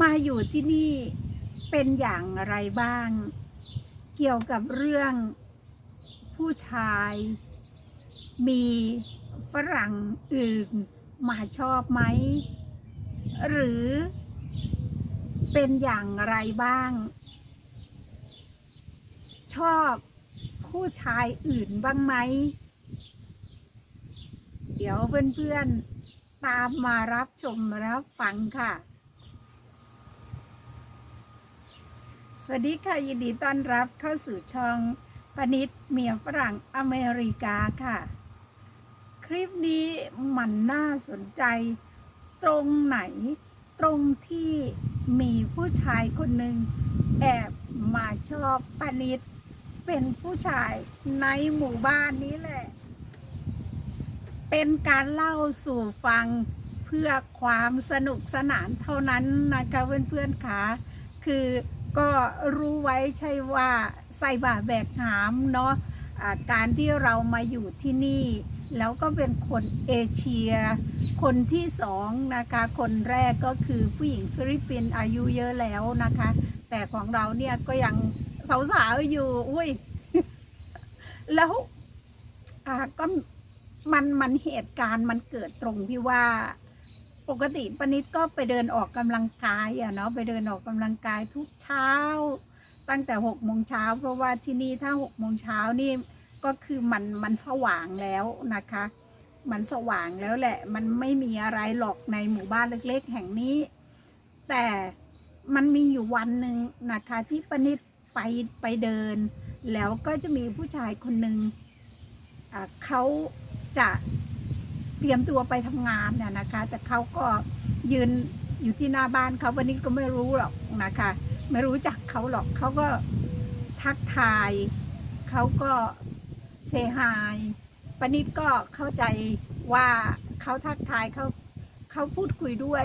มาอยู่ที่นี่เป็นอย่างไรบ้าง เกี่ยวกับเรื่องผู้ชาย มีฝรั่งอื่นมาชอบไหม หรือเป็นอย่างไรบ้าง ชอบผู้ชายอื่นบ้างไหม เดี๋ยวเพื่อนๆตามมารับชมรับฟังค่ะ สวัสดีค่ะ ยินดีต้อนรับเข้าสู่ช่องปนิดเมียฝรั่งอเมริกาค่ะ คลิปนี้มันน่าสนใจ ตรงไหน ตรงที่มีผู้ชายคนหนึ่งแอบมาชอบปนิดเป็นผู้ชายในหมู่บ้านนี้แหละ เป็นการเล่าสู่ฟังเพื่อความสนุกสนานเท่านั้นนะคะเพื่อนๆค่ะคือ ก็รู้ไว้ใช่ว่าใส่บาแบกหามเนาะะการที่เรามาอยู่ที่นี่ แล้วก็เป็นคนเอเชีย คนที่สองนะคะ คนแรกก็คือผู้หญิงฟิลิปปินส์อายุเยอะแล้วนะคะ แต่ของเราเนี่ยก็ยังสาวๆอยู่ อุ้ย แล้วก็มันมันเหตุการณ์มันเกิดตรงที่ว่า ปกติปนิดก็ไปเดินออกกำลังกายอะเนาะไปเดินออกกำลังกายทุกเช้า ตั้งแต่หกโมงเช้าเพราะว่าที่นี่ถ้าหกโมงเช้านี่ก็คือมันมันสว่างแล้วนะคะ มันสว่างแล้วแหละ มันไม่มีอะไรหรอกในหมู่บ้านเล็กๆ แห่งนี้ แต่มันมีอยู่วันหนึ่งนะคะที่ปนิดไปไปเดิน แล้วก็จะมีผู้ชายคนหนึ่งเขาจะ เตรียมตัวไปทำงานน่ะนะคะ แต่เขาก็ยืนอยู่ที่หน้าบ้านเขาวันนี้ก็ไม่รู้หรอกนะคะ ไม่รู้จักเขาหรอกเขาก็ทักทายเขาก็เซฮายปนิดก็เข้าใจว่าเขาทักทายเขาเขาพูดคุยด้วย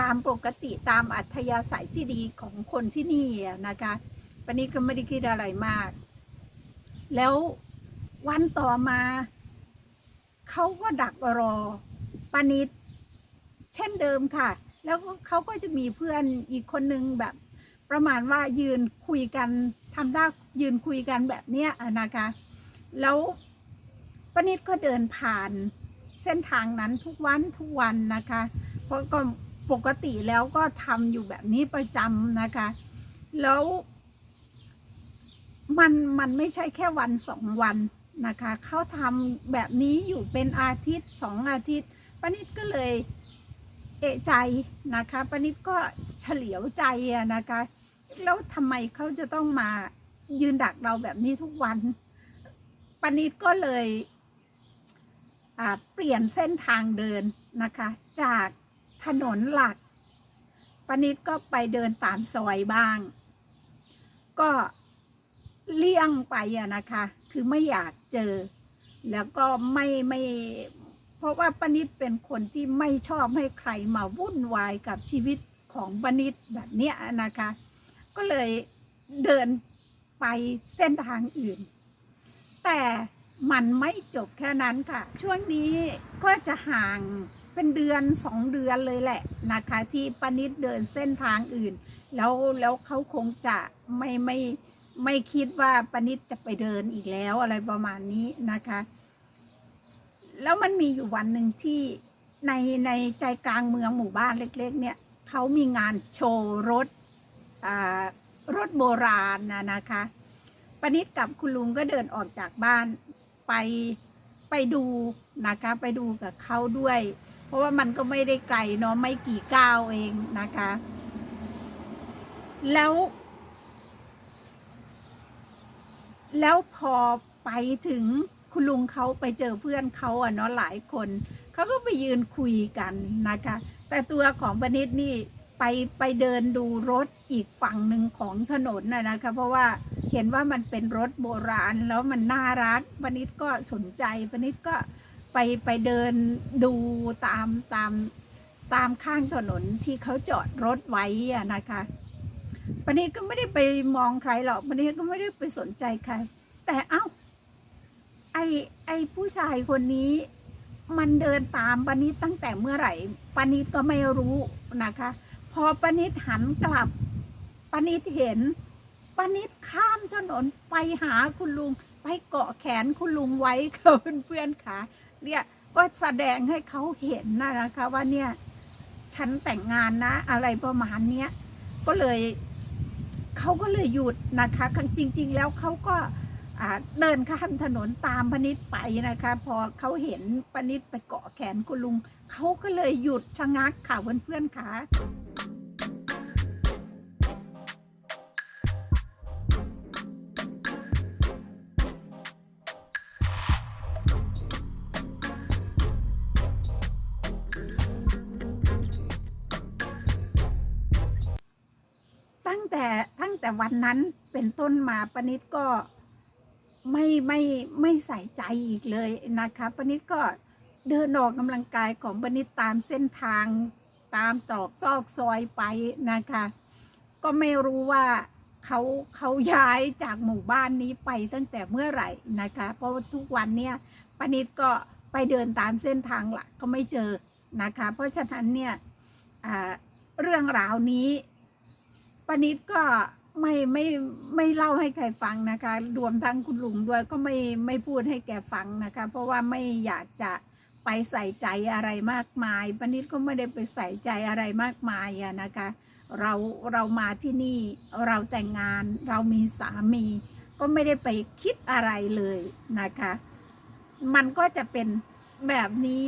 ตามปกติตามอัธยาศัยที่ดีของคนที่นี่อะนะคะปนิดก็ไม่ได้คิดอะไรมาก แล้ววันต่อมา เขาก็ดักรอปานิดเช่นเดิมค่ะ แล้วเขาก็จะมีเพื่อนอีกคนนึงแบบประมาณว่ายืนคุยกันทำท่ายืนคุยกันแบบเนี้ยนะคะ แล้วปนิดก็เดินผ่านเส้นทางนั้นทุกวันทุกวันนะคะ เพราะก็ปกติแล้วก็ทำอยู่แบบนี้ประจำนะคะ แล้วมันมันไม่ใช่แค่วันสองวัน นะคะเขาทำแบบนี้อยู่เป็นอาทิตย์สองอาทิตย์ปานิดก็เลยเอะใจนะคะปานิดก็เฉลียวใจอะนะคะ แล้วทำไมเขาจะต้องมายืนดักเราแบบนี้ทุกวันปานิดก็เลยเปลี่ยนเส้นทางเดินนะคะ จากถนนหลักปานิดก็ไปเดินตามซอยบ้าง ก็เลี่ยงไปอะนะคะ คือไม่อยากเจอ แล้วก็ไม่ไม่เพราะว่าปนิดเป็นคนที่ไม่ชอบให้ใครมาวุ่นวายกับชีวิตของปนิดแบบเนี้ยนะคะ ก็เลยเดินไปเส้นทางอื่น แต่มันไม่จบแค่นั้นค่ะ ช่วงนี้ก็จะห่างเป็นเดือนสองเดือนเลยแหละนะคะ ที่ปนิดเดินเส้นทางอื่น แล้วแล้วเขาคงจะไม่ไม่ไไม่คิดว่าปนิดจะไปเดินอีกแล้วอะไรประมาณนี้นะคะ แล้วมันมีอยู่วันหนึ่งที่ในในใจกลางเมืองหมู่บ้านเล็ก ๆ เนี่ยเขามีงานโชว์รถรถโบราณนะนะคะปนิดกับคุณลุงก็เดินออกจากบ้านไปไปดูนะคะไปดูกับเขาด้วย เพราะว่ามันก็ไม่ได้ไกลเนาะไม่กี่ก้าวเองนะคะ แล้ว แล้วพอไปถึงคุณลุงเขาไปเจอเพื่อนเขาอะเนาะหลายคน เขาก็ไปยืนคุยกันนะคะ แต่ตัวของบนิดนี่ไปไปเดินดูรถอีกฝั่งหนึ่งของถนนนะนะคะ เพราะว่าเห็นว่ามันเป็นรถโบราณแล้วมันน่ารักบนิดก็สนใจบนิดก็ไปไปเดินดูตามตามตามข้างถนนที่เขาจอดรถไว้อะนะคะ ปนิดก็ไม่ได้ไปมองใครหรอกปนิดก็ไม่ได้ไปสนใจใคร แต่เอ้า ไอไอผู้ชายคนนี้ มันเดินตามปานิดตั้งแต่เมื่อไหร่ปานิดก็ไม่รู้นะคะ พอปานิดหันกลับปานิดเห็นปานิดข้ามถนนไปหาคุณลุง ไปเกาะแขนคุณลุงไว้ค่ะเพื่อนๆค่ะเนี่ยก็แสดงให้เขาเห็นนะนะคะว่าเนี่ย ฉันแต่งงานนะ อะไรประมาณเนี้ยก็เลย เขาก็เลยหยุดนะคะจริง ๆ แล้วเขาก็เดินข้ามถนนตามปนิดไปนะคะ พอเขาเห็นปนิดไปเกาะแขนคุณลุงเขาก็เลยหยุดชะงักค่ะเพื่อนๆค่ะตั้งแต่ แต่วันนั้นเป็นต้นมาปนิดก็ไม่ไม่ไม่ใส่ใจอีกเลยนะคะปนิดก็เดินออกกำลังกายของปนิดตามเส้นทางตามตรอกซอกซอยไปนะคะ ก็ไม่รู้ว่าเขาเขาย้ายจากหมู่บ้านนี้ไปตั้งแต่เมื่อไหร่นะคะ เพราะทุกวันเนี่ยปนิดก็ไปเดินตามเส้นทางหลักก็ไม่เจอนะคะ เพราะฉะนั้นเนี่ยเรื่องราวนี้ปนิดก็ ไม่ไม่ไม่เล่าให้ใครฟังนะคะ รวมทั้งคุณลุงด้วยก็ไม่ไม่พูดให้แกฟังนะคะ เพราะว่าไม่อยากจะไปใส่ใจอะไรมากมายปนิดก็ไม่ได้ไปใส่ใจอะไรมากมายอะนะคะ เราเรามาที่นี่เราแต่งงานเรามีสามี ก็ไม่ได้ไปคิดอะไรเลยนะคะ มันก็จะเป็นแบบนี้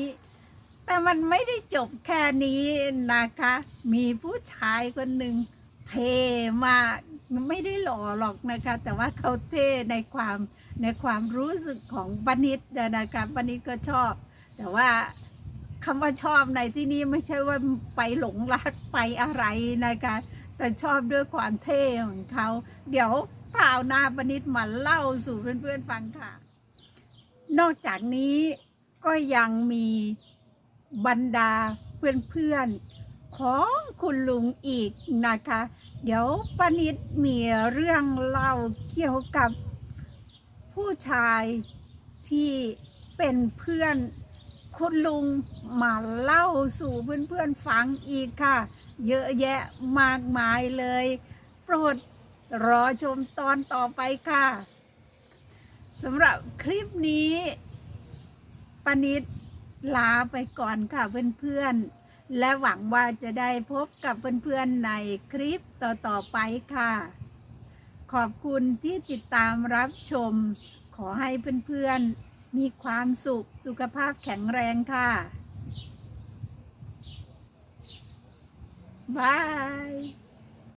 แต่มันไม่ได้จบแค่นี้นะคะ มีผู้ชายคนหนึ่งเท่มาก ไม่ได้หล่อหรอกนะคะแต่ว่าเขาเท่ในความในความรู้สึกของปนิดนะคะปนิดก็ชอบ แต่ว่าคำว่าชอบในที่นี้ไม่ใช่ว่าไปหลงรักไปอะไรนะคะแต่ชอบด้วยความเท่ของเขาเดี๋ยวเปล่าวหนาปนิดมาเล่าสู่เพื่อนๆฟังค่ะ นอกจากนี้ก็ยังมีบรรดาเพื่อนๆ ของคุณลุงอีกนะคะ เดี๋ยวปานิดมีเรื่องเล่าเกี่ยวกับผู้ชายที่เป็นเพื่อนคุณลุงมาเล่าสู่เพื่อนๆฟังอีกค่ะ เยอะแยะมากมายเลย โปรดรอชมตอนต่อไปค่ะสำหรับคลิปนี้ปานิดลาไปก่อนค่ะเพื่อนๆ และหวังว่าจะได้พบกับเพื่อนๆในคลิปต่อๆไปค่ะ ขอบคุณที่ติดตามรับชม ขอให้เพื่อนๆ มีความสุขสุขภาพแข็งแรงค่ะบาย